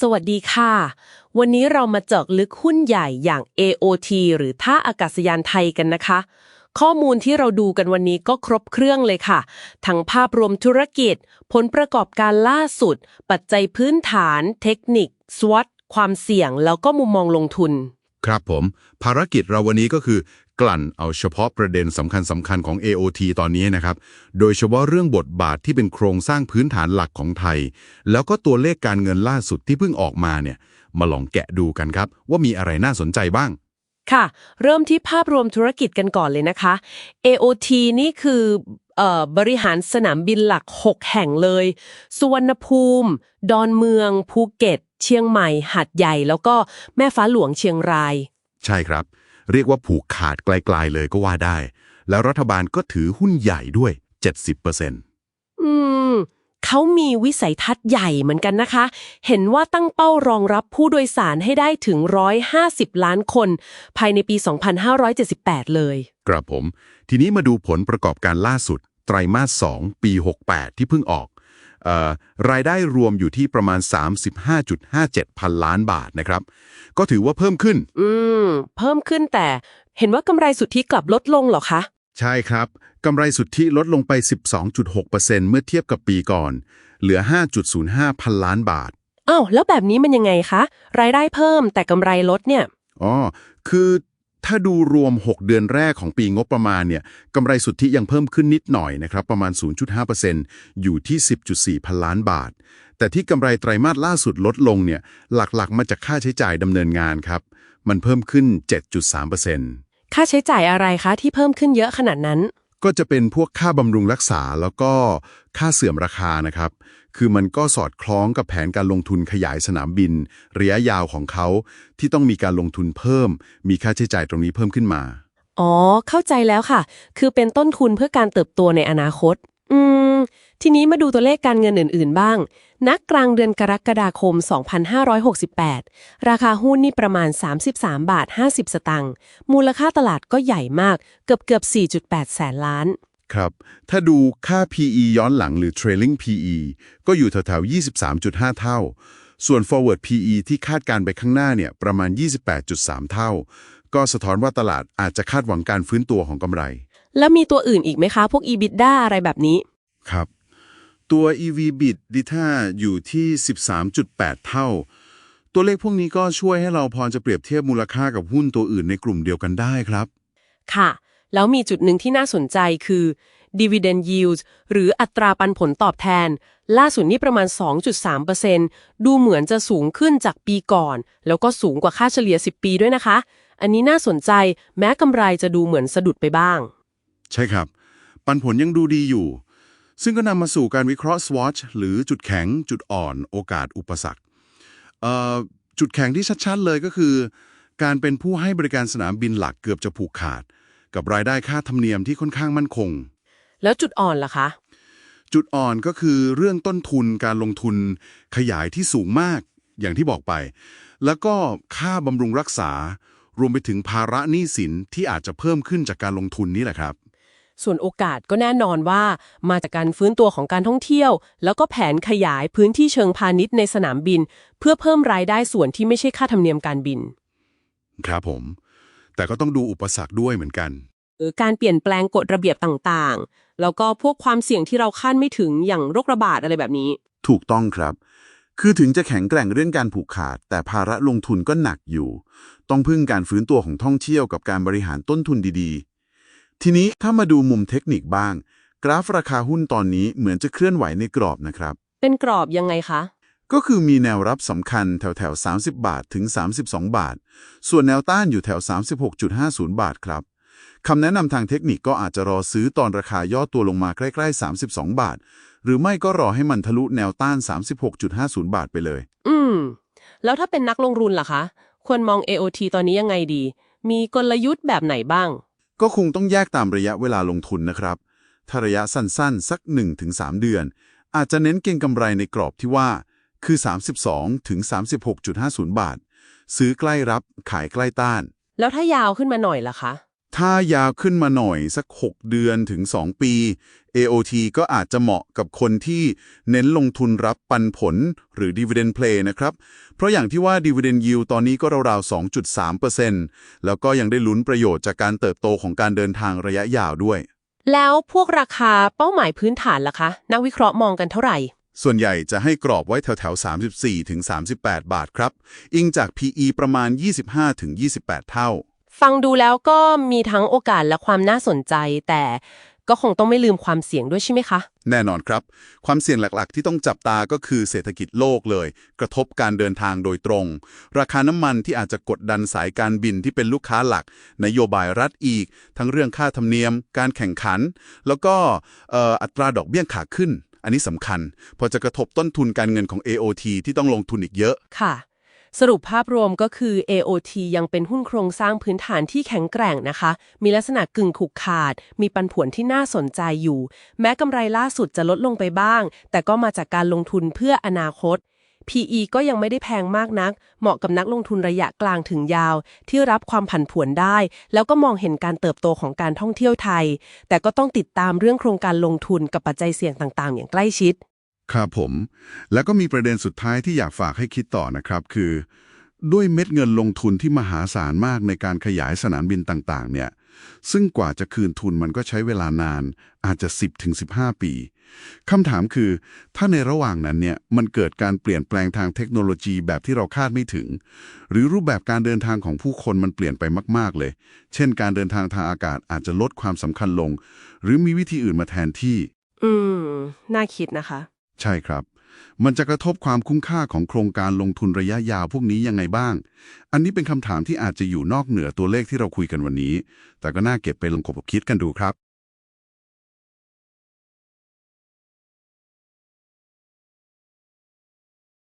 สวัสดีค่ะ วันนี้เรามาเจาะลึกหุ้นใหญ่อย่าง AOT หรือท่าอากาศยานไทยกันนะคะ ข้อมูลที่เราดูกันวันนี้ก็ครบเครื่องเลยค่ะ ทั้งภาพรวมธุรกิจ ผลประกอบการล่าสุด ปัจจัยพื้นฐาน เทคนิคสวอตความเสี่ยง แล้วก็มุมมองลงทุน ครับผม ภารกิจเราวันนี้ก็คือ กลั่นเอาเฉพาะประเด็นสำคัญสำคัญของ AOT ตอนนี้นะครับ โดยเฉพาะเรื่องบทบาทที่เป็นโครงสร้างพื้นฐานหลักของไทย แล้วก็ตัวเลขการเงินล่าสุดที่เพิ่งออกมาเนี่ย มาลองแกะดูกันครับ ว่ามีอะไรน่าสนใจบ้าง ค่ะ เริ่มที่ภาพรวมธุรกิจกันก่อนเลยนะคะ AOT นี่คือเอ่อบริหารสนามบินหลัก 6 แห่งเลย สุวรรณภูมิ ดอนเมือง ภูเก็ต เชียงใหม่หัดใหญ่ แล้วก็แม่ฟ้าหลวงเชียงราย ใช่ครับ เรียกว่าผูกขาดไกลๆเลยก็ว่าได้ แล้วรัฐบาลก็ถือหุ้นใหญ่ด้วย 70%อืมเขามีวิสัยทัศน์ใหญ่เหมือนกันนะคะ เห็นว่าตั้งเป้ารองรับผู้โดยสารให้ได้ถึง 150 ล้านคน ภายในปี 2578 เลย ครับผม ทีนี้มาดูผลประกอบการล่าสุด ไตรมาส 2 ปี 68 ที่เพิ่งออกเออ รายได้รวมอยู่ที่ประมาณ 35.57 พันล้านบาทนะครับ ก็ถือว่าเพิ่มขึ้น อืม เพิ่มขึ้นแต่เห็นว่ากำไรสุทธิกลับลดลงเหรอคะ ใช่ครับ กำไรสุทธิลดลงไป 12.6%เมื่อเทียบกับปีก่อน เหลือ 5.05 พันล้านบาทอ้าวแล้วแบบนี้มันยังไงคะ รายได้เพิ่มแต่กำไรลดเนี่ย อ๋อ คือ ถ้าดูรวม 6 เดือนแรกของปีงบประมาณเนี่ยกำไรสุทธิยังเพิ่มขึ้นนิดหน่อยนะครับ ประมาณ 0.5%อยู่ที่ 10.4 พันล้านบาท แต่ที่กำไรไตรมาสล่าสุดลดลงเนี่ยหลักๆ มาจากค่าใช้จ่ายดำเนินงานครับ มันเพิ่มขึ้น 7.3%ค่าใช้จ่ายอะไรคะที่เพิ่มขึ้นเยอะขนาดนั้น ก็จะเป็นพวกค่าบำรุงรักษาแล้วก็ค่าเสื่อมราคานะครับคือมันก็สอดคล้องกับแผนการลงทุนขยายสนามบิน ระยะยาวของเขา ที่ต้องมีการลงทุนเพิ่ม มีค่าใช้จ่ายตรงนี้เพิ่มขึ้นมา อ๋อ เข้าใจแล้วค่ะ คือเป็นต้นทุนเพื่อการเติบโตในอนาคต อืม ทีนี้มาดูตัวเลขการเงินอื่น ๆ บ้าง นักกลางเดือนกรกฎาคม 2568 ราคาหุ้นนี่ประมาณ 33 บาท 50 สตังค์ มูลค่าตลาดก็ใหญ่มาก เกือบเกือบ4.8 แสนล้าน ครับ ถ้าดูค่า PE ย้อนหลังหรือ trailing PE ก็อยู่แถวๆ23.5 เท่า ส่วน forward PE ที่คาดการไปข้างหน้าเนี่ยประมาณ 28.3 เท่า ก็สะท้อนว่าตลาดอาจจะคาดหวังการฟื้นตัวของกำไร แล้วมีตัวอื่นอีกไหมคะ พวก EBITDA อะไรแบบนี้ ครับ ตัว EV/BIT ดิท่าอยู่ที่ 13.8 เท่า ตัวเลขพวกนี้ก็ช่วยให้เราพอจะเปรียบเทียบมูลค่ากับหุ้นตัวอื่นในกลุ่มเดียวกันได้ครับ ค่ะ แล้วมีจุดหนึ่งที่น่าสนใจคือ dividend yield หรืออัตราปันผลตอบแทน ล่าสุดนี่ประมาณ 2.3%ดูเหมือนจะสูงขึ้นจากปีก่อน แล้วก็สูงกว่าค่าเฉลี่ย 10 ปีด้วยนะคะ อันนี้น่าสนใจแม้กำไรจะดูเหมือนสะดุดไปบ้าง ใช่ครับ ปันผลยังดูดีอยู่ ซึ่งก็นำมาสู่การวิเคราะห์ SWOT หรือจุดแข็ง จุดอ่อน โอกาสอุปสรรคจุดแข็งที่ชัดๆเลยก็คือ การเป็นผู้ให้บริการสนามบินหลักเกือบจะผูกขาด กับรายได้ค่าธรรมเนียมที่ค่อนข้างมั่นคง แล้วจุดอ่อนล่ะคะ จุดอ่อนก็คือเรื่องต้นทุนการลงทุนขยายที่สูงมาก อย่างที่บอกไป แล้วก็ค่าบำรุงรักษา รวมไปถึงภาระหนี้สินที่อาจจะเพิ่มขึ้นจากการลงทุนนี่แหละครับส่วนโอกาสก็แน่นอนว่ามาจากการฟื้นตัวของการท่องเที่ยว แล้วก็แผนขยายพื้นที่เชิงพาณิชย์ในสนามบิน เพื่อเพิ่มรายได้ส่วนที่ไม่ใช่ค่าธรรมเนียมการบิน ครับผม แต่ก็ต้องดูอุปสรรคด้วยเหมือนกันหรือการเปลี่ยนแปลงกฎระเบียบต่างๆ แล้วก็พวกความเสี่ยงที่เราคาดไม่ถึงอย่างโรคระบาดอะไรแบบนี้ ถูกต้องครับ คือถึงจะแข็งแกร่งเรื่องการผูกขาด แต่ภาระลงทุนก็หนักอยู่ ต้องพึ่งการฟื้นตัวของท่องเที่ยวกับการบริหารต้นทุนดีๆ ทีนี้ถ้ามาดูมุมเทคนิคบ้าง กราฟราคาหุ้นตอนนี้เหมือนจะเคลื่อนไหวในกรอบนะครับ เป็นกรอบยังไงคะ ก็คือมีแนวรับสำคัญแถวแถวๆ30 บาทถึง 32 บาท ส่วนแนวต้านอยู่แถว 36.50 บาทครับคำแนะนำทางเทคนิคก็อาจจะรอซื้อตอนราคาย่อตัวลงมาใกล้ๆ 32 บาท หรือไม่ก็รอให้มันทะลุแนวต้าน 36.50 บาทไปเลย อืม แล้วถ้าเป็นนักลงทุนล่ะคะ ควรมอง AOT ตอนนี้ยังไงดี มีกลยุทธ์แบบไหนบ้าง ก็คงต้องแยกตามระยะเวลาลงทุนนะครับ ถ้าระยะสั้นๆ สัก 1-3 เดือน อาจจะเน้นเก็งกำไรในกรอบที่ว่า คือ 32 ถึง 36.50 บาท ซื้อใกล้รับขายใกล้ต้าน แล้วถ้ายาวขึ้นมาหน่อยล่ะคะ ถ้ายาวขึ้นมาหน่อยสัก 6 เดือนถึง 2 ปี AOT ก็อาจจะเหมาะกับคนที่เน้นลงทุนรับปันผลหรือ dividend play นะครับ เพราะอย่างที่ว่า dividend yield ตอนนี้ก็ราวๆ 2.3%แล้วก็ยังได้ลุ้นประโยชน์จากการเติบโตของการเดินทางระยะยาวด้วย แล้วพวกราคาเป้าหมายพื้นฐานล่ะคะ นักวิเคราะห์มองกันเท่าไหร่ ส่วนใหญ่จะให้กรอบไว้แถวๆ 34ถึง38 บาทครับ อิงจาก PE ประมาณ 25ถึง28 เท่า ฟังดูแล้วก็มีทั้งโอกาสและความน่าสนใจ แต่ก็คงต้องไม่ลืมความเสี่ยงด้วยใช่ไหมคะ แน่นอนครับ ความเสี่ยงหลักๆ ที่ต้องจับตาก็คือเศรษฐกิจโลกเลย กระทบการเดินทางโดยตรง ราคาน้ำมันที่อาจจะกดดันสายการบินที่เป็นลูกค้าหลัก นโยบายรัฐอีก ทั้งเรื่องค่าธรรมเนียม การแข่งขัน แล้วก็เอ่ออัตราดอกเบี้ยขาขึ้น อันนี้สำคัญเพอจะกระทบต้นทุนการเงินของ AOT ที่ต้องลงทุนอีกเยอะ ค่ะ สรุปภาพรวมก็คือ AOT ยังเป็นหุ้นโครงสร้างพื้นฐานที่แข็งแกร่งนะคะ มีลักษณะกึ่งขุกขาด มีปันผลที่น่าสนใจอยู่ แม้กำไรล่าสุดจะลดลงไปบ้าง แต่ก็มาจากการลงทุนเพื่ออนาคต PE ก็ยังไม่ได้แพงมากนัก เหมาะกับนักลงทุนระยะกลางถึงยาว ที่รับความผันผวนได้ แล้วก็มองเห็นการเติบโตของการท่องเที่ยวไทย แต่ก็ต้องติดตามเรื่องโครงการลงทุนกับปัจจัยเสี่ยงต่างๆ อย่างใกล้ชิด ครับผม แล้วก็มีประเด็นสุดท้ายที่อยากฝากให้คิดต่อนะครับ คือ ด้วยเม็ดเงินลงทุนที่มหาศาลมากในการขยายสนามบินต่างๆ เนี่ย ซึ่งกว่าจะคืนทุนมันก็ใช้เวลานาน อาจจะ 10ถึง15 ปี คำถามคือ ถ้าในระหว่างนั้นเนี่ยมันเกิดการเปลี่ยนแปลงทางเทคโนโลยีแบบที่เราคาดไม่ถึง หรือรูปแบบการเดินทางของผู้คนมันเปลี่ยนไปมาก ๆ เลย เช่น การเดินทางทางอากาศอาจจะลดความสำคัญลง หรือมีวิธีอื่นมาแทนที่ อืม น่าคิดนะคะ ใช่ครับ มันจะกระทบความคุ้มค่าของโครงการลงทุนระยะยาวพวกนี้ยังไงบ้าง อันนี้เป็นคำถามที่อาจจะอยู่นอกเหนือตัวเลขที่เราคุยกันวันนี้ แต่ก็น่าเก็บไปลองคบคิดกันดูครับ